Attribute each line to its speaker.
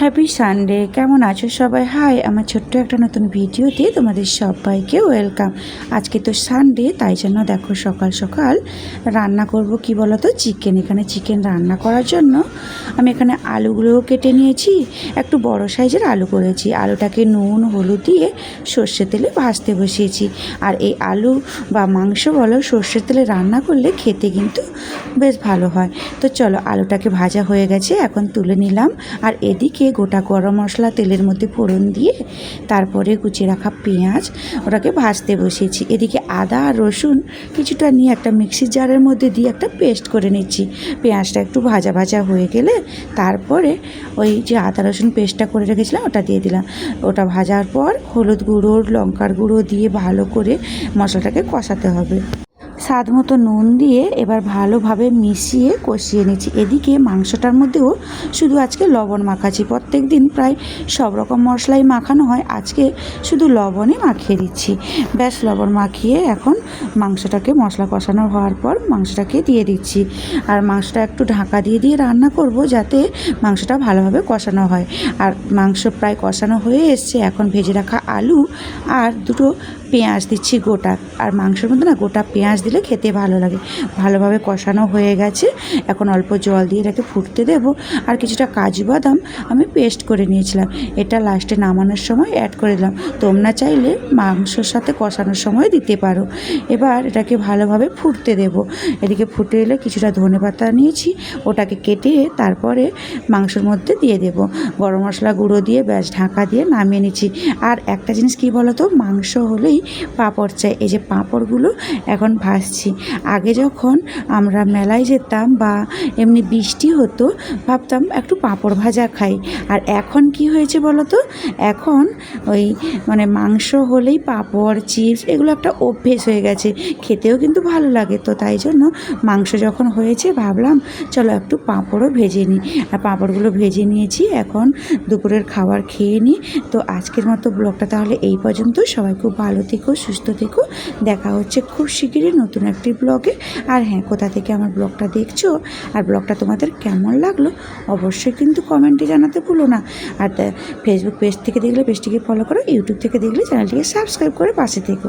Speaker 1: Happy Sunday কেমন আছো সবাই? হাই আমার ছোট্ট একটা নতুন ভিডিওতে তোমাদের সবাইকে ওয়েলকাম আজকে তো সানডে তাই জন্য দেখো সকাল সকাল রান্না করব কি বলো তো চিকেন এখানে চিকেন রান্না করার জন্য আমি এখানে আলুগুলোও কেটে নিয়েছি, একটু বড় সাইজের আলু করেছি। আলুটাকে নুন, হলুদ দিয়ে সর্ষে তেলে ভাজতে বসিয়েছি। আর এই আলু বা মাংস বলো সর্ষের তেলে রান্না করলে খেতে কিন্তু বেশ ভালো হয়। তো চলো আলুটাকে ভাজা হয়ে গেছে, এখন তুলে নিলাম। আর এদিকে গোটা গরম মশলা তেলের মধ্যে ফোড়ন দিয়ে তারপরে কুচিয়ে রাখা পেঁয়াজ, ওটাকে ভাজতে বসিয়েছি। এদিকে আদা আর রসুন কিছুটা নিয়ে একটা মিক্সির জারের মধ্যে দিয়ে একটা পেস্ট করে নিচ্ছি। পেঁয়াজটা একটু ভাজা ভাজা হয়ে গেলে তারপরে ওই যে আদা রসুন পেস্টটা করে রেখেছিলাম, ওটা দিয়ে দিলাম। ওটা ভাজার পর হলুদ গুঁড়ো, লঙ্কার গুঁড়ো দিয়ে ভালো করে মশলাটাকে কষাতে হবে। স্বাদ মতো নুন দিয়ে এবার ভালোভাবে মিশিয়ে কষিয়ে নিচ্ছি। এদিকে মাংসটার মধ্যেও শুধু আজকে লবণ মাখাচ্ছি। প্রত্যেক দিন প্রায় সব রকম মশলাই মাখানো হয়। আজকে শুধু লবণই মাখিয়ে দিচ্ছি। ব্যাস, লবণ মাখিয়ে এখন মাংসটাকে মশলা কষানো হওয়ার পর মাংসটাকে দিয়ে দিচ্ছি। আর মাংসটা একটু ঢাকা দিয়ে দিয়ে রান্না করব যাতে মাংসটা ভালোভাবে কষানো হয়। আর মাংস প্রায় কষানো হয়ে এসছে। এখন ভেজে রাখা আলু আর দুটো পেঁয়াজ দিচ্ছি গোটা। আর মাংসের মধ্যে না গোটা পেঁয়াজ দিলে খেতে ভালো লাগে। ভালোভাবে কষানো হয়ে গেছে। এখন অল্প জল দিয়ে এটাকে ফুটতে দেব। আর কিছুটা কাজু বাদাম আমি পেস্ট করে নিয়েছিলাম। এটা লাস্টে নামানোর সময় অ্যাড করে দিলাম। তোমরা চাইলে মাংসর সাথে কষানোর সময় দিতে পারো। এবার এটাকে ভালোভাবে ফুটতে দেব। এদিকে ফুটে এলে কিছুটা ধনে পাতা নিয়েছি। ওটাকে কেটে তারপরে মাংসের মধ্যে দিয়ে দেব। গরম মশলা গুঁড়ো দিয়ে ব্যাস ঢাকা দিয়ে নামিয়ে নিচ্ছি। আর একটা জিনিস কী বলো তো মাংস হলেই পাঁপড় চাই। এই যে পাঁপড়গুলো এখন ভাসছি আগে যখন আমরা মেলায় যেতাম বা এমনি বৃষ্টি হতো, ভাবতাম একটু পাঁপড় ভাজা খাই। আর এখন কি হয়েছে বলো তো এখন ওই মানে মাংস হলেই পাঁপড়, চিপস এগুলো একটা অভ্যেস হয়ে গেছে। খেতেও কিন্তু ভালো লাগে। তো তাই জন্য মাংস যখন হয়েছে ভাবলাম, চলো একটু পাঁপড়ও ভেজে নিই। আর পাঁপড়গুলো ভেজে নিয়েছি। এখন দুপুরের খাবার খেয়ে নিই। তো আজকের মতো ব্লগটা তাহলে এই পর্যন্ত। সবাই খুব ভালো থেকো, সুস্থ থেকো। দেখা হচ্ছে খুব শিগগিরই নতুন একটি ব্লগে। আর হ্যাঁ কোথা থেকে আমার ব্লগটা দেখছ আর ব্লগটা তোমাদের কেমন লাগল অবশ্যই কিন্তু কমেন্টে জানাতে ভুলো না। আর ফেসবুক পেজ থেকে দেখলে পেজটিকে ফলো করো ইউটিউব থেকে দেখলে, চ্যানেলটিকে সাবস্ক্রাইব করে পাশে থেকো।